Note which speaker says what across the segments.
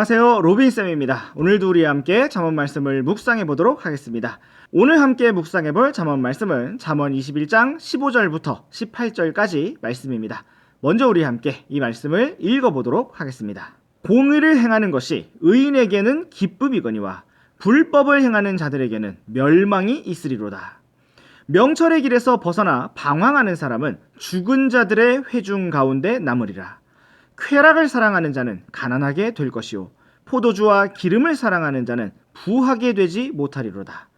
Speaker 1: 안녕하세요. 로빈쌤입니다. 오늘도 우리 함께 잠언 말씀을 묵상해 보도록 하겠습니다. 오늘 함께 묵상해 볼 잠언 말씀은 잠언 21장 15절부터 18절까지 말씀입니다. 먼저 우리 함께 이 말씀을 읽어 보도록 하겠습니다. 공의를 행하는 것이 의인에게는 기쁨이거니와 불법을 행하는 자들에게는 멸망이 있으리로다. 명철의 길에서 벗어나 방황하는 사람은 죽은 자들의 회중 가운데 남으리라. 쾌락을 사랑하는 자는 가난하게 될 것이요 포도주와 기름을 사랑하는 자는 부하게 되지 못하리로다.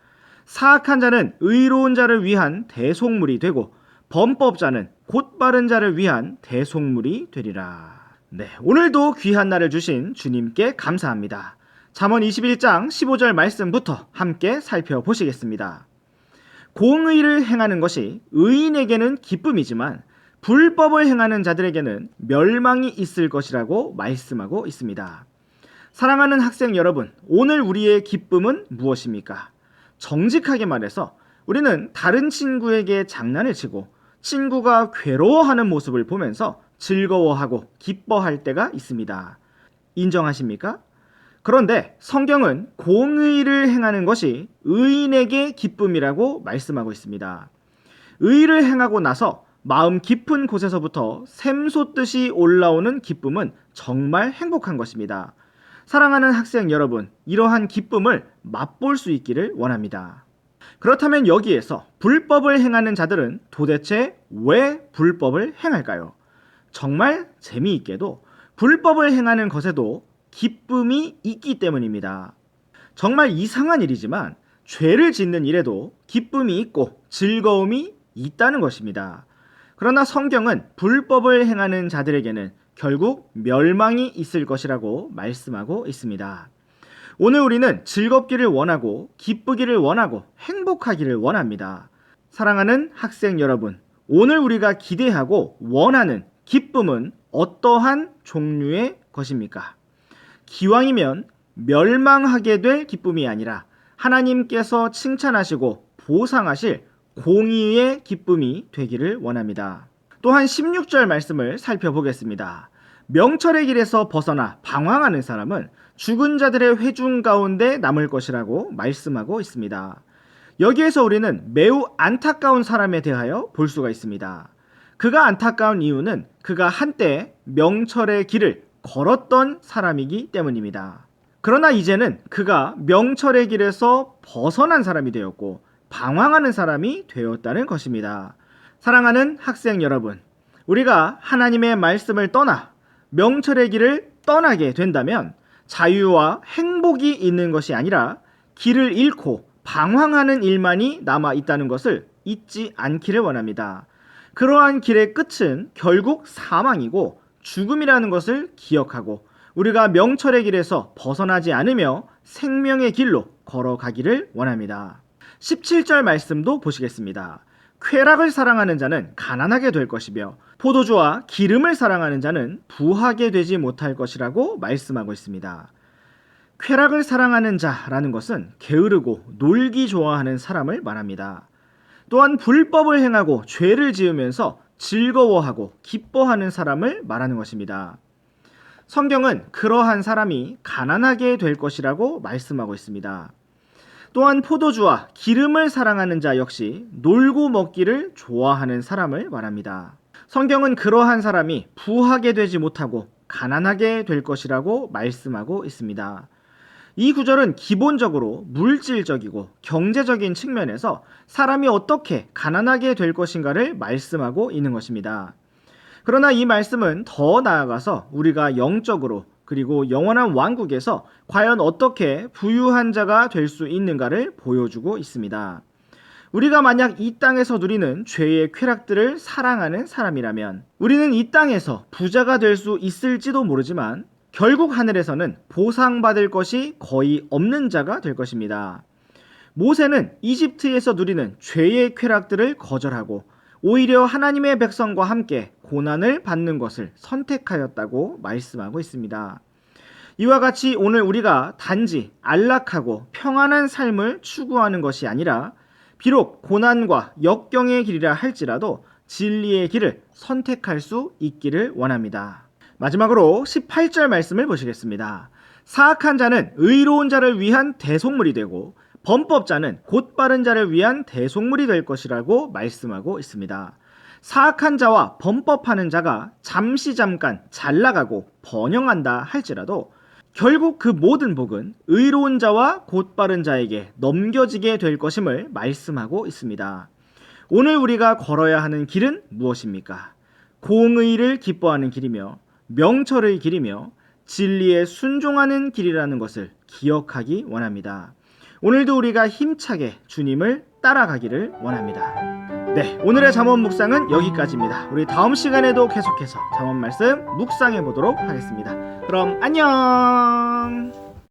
Speaker 1: 사악한 자는 의로운 자를 위한 대속물이 되고 범법자는 곧바른 자를 위한 대속물이 되리라. 네, 오늘도 귀한 날을 주신 주님께 감사합니다. 잠언 21장 15절 말씀부터 함께 살펴보시겠습니다. 공의를 행하는 것이 의인에게는 기쁨이지만 불법을 행하는 자들에게는 멸망이 있을 것이라고 말씀하고 있습니다. 사랑하는 학생 여러분, 오늘 우리의 기쁨은 무엇입니까? 정직하게 말해서 우리는 다른 친구에게 장난을 치고 친구가 괴로워하는 모습을 보면서 즐거워하고 기뻐할 때가 있습니다. 인정하십니까? 그런데 성경은 공의를 행하는 것이 의인에게 기쁨이라고 말씀하고 있습니다. 의를 행하고 나서 마음 깊은 곳에서부터 샘솟듯이 올라오는 기쁨은 정말 행복한 것입니다. 사랑하는 학생 여러분, 이러한 기쁨을 맛볼 수 있기를 원합니다. 그렇다면 여기에서 불법을 행하는 자들은 도대체 왜 불법을 행할까요? 정말 재미있게도 불법을 행하는 것에도 기쁨이 있기 때문입니다. 정말 이상한 일이지만 죄를 짓는 일에도 기쁨이 있고 즐거움이 있다는 것입니다. 그러나 성경은 불법을 행하는 자들에게는 결국 멸망이 있을 것이라고 말씀하고 있습니다. 오늘 우리는 즐겁기를 원하고 기쁘기를 원하고 행복하기를 원합니다. 사랑하는 학생 여러분, 오늘 우리가 기대하고 원하는 기쁨은 어떠한 종류의 것입니까? 기왕이면 멸망하게 될 기쁨이 아니라 하나님께서 칭찬하시고 보상하실 공의의 기쁨이 되기를 원합니다. 또한 16절 말씀을 살펴보겠습니다. 명철의 길에서 벗어나 방황하는 사람은 죽은 자들의 회중 가운데 남을 것이라고 말씀하고 있습니다. 여기에서 우리는 매우 안타까운 사람에 대하여 볼 수가 있습니다. 그가 안타까운 이유는 그가 한때 명철의 길을 걸었던 사람이기 때문입니다. 그러나 이제는 그가 명철의 길에서 벗어난 사람이 되었고 방황하는 사람이 되었다는 것입니다. 사랑하는 학생 여러분, 우리가 하나님의 말씀을 떠나 명철의 길을 떠나게 된다면 자유와 행복이 있는 것이 아니라 길을 잃고 방황하는 일만이 남아 있다는 것을 잊지 않기를 원합니다. 그러한 길의 끝은 결국 사망이고 죽음이라는 것을 기억하고 우리가 명철의 길에서 벗어나지 않으며 생명의 길로 걸어가기를 원합니다. 17절 말씀도 보시겠습니다. 쾌락을 사랑하는 자는 가난하게 될 것이며 포도주와 기름을 사랑하는 자는 부하게 되지 못할 것이라고 말씀하고 있습니다. 쾌락을 사랑하는 자라는 것은 게으르고 놀기 좋아하는 사람을 말합니다. 또한 불법을 행하고 죄를 지으면서 즐거워하고 기뻐하는 사람을 말하는 것입니다. 성경은 그러한 사람이 가난하게 될 것이라고 말씀하고 있습니다. 또한 포도주와 기름을 사랑하는 자 역시 놀고 먹기를 좋아하는 사람을 말합니다. 성경은 그러한 사람이 부하게 되지 못하고 가난하게 될 것이라고 말씀하고 있습니다. 이 구절은 기본적으로 물질적이고 경제적인 측면에서 사람이 어떻게 가난하게 될 것인가를 말씀하고 있는 것입니다. 그러나 이 말씀은 더 나아가서 우리가 영적으로 그리고 영원한 왕국에서 과연 어떻게 부유한 자가 될 수 있는가를 보여주고 있습니다. 우리가 만약 이 땅에서 누리는 죄의 쾌락들을 사랑하는 사람이라면 우리는 이 땅에서 부자가 될 수 있을지도 모르지만 결국 하늘에서는 보상받을 것이 거의 없는 자가 될 것입니다. 모세는 이집트에서 누리는 죄의 쾌락들을 거절하고 오히려 하나님의 백성과 함께 고난을 받는 것을 선택하였다고 말씀하고 있습니다. 이와 같이 오늘 우리가 단지 안락하고 평안한 삶을 추구하는 것이 아니라 비록 고난과 역경의 길이라 할지라도 진리의 길을 선택할 수 있기를 원합니다. 마지막으로 18절 말씀을 보시겠습니다. 사악한 자는 의로운 자를 위한 대속물이 되고 범법자는 곧 바른 자를 위한 대속물이 될 것이라고 말씀하고 있습니다. 사악한 자와 범법하는 자가 잠시 잠깐 잘 나가고 번영한다 할지라도 결국 그 모든 복은 의로운 자와 곧 바른 자에게 넘겨지게 될 것임을 말씀하고 있습니다. 오늘 우리가 걸어야 하는 길은 무엇입니까? 공의를 기뻐하는 길이며 명철의 길이며 진리에 순종하는 길이라는 것을 기억하기 원합니다. 오늘도 우리가 힘차게 주님을 따라가기를 원합니다. 네, 오늘의 잠언 묵상은 여기까지입니다. 우리 다음 시간에도 계속해서 잠언 말씀 묵상해 보도록 하겠습니다. 그럼 안녕!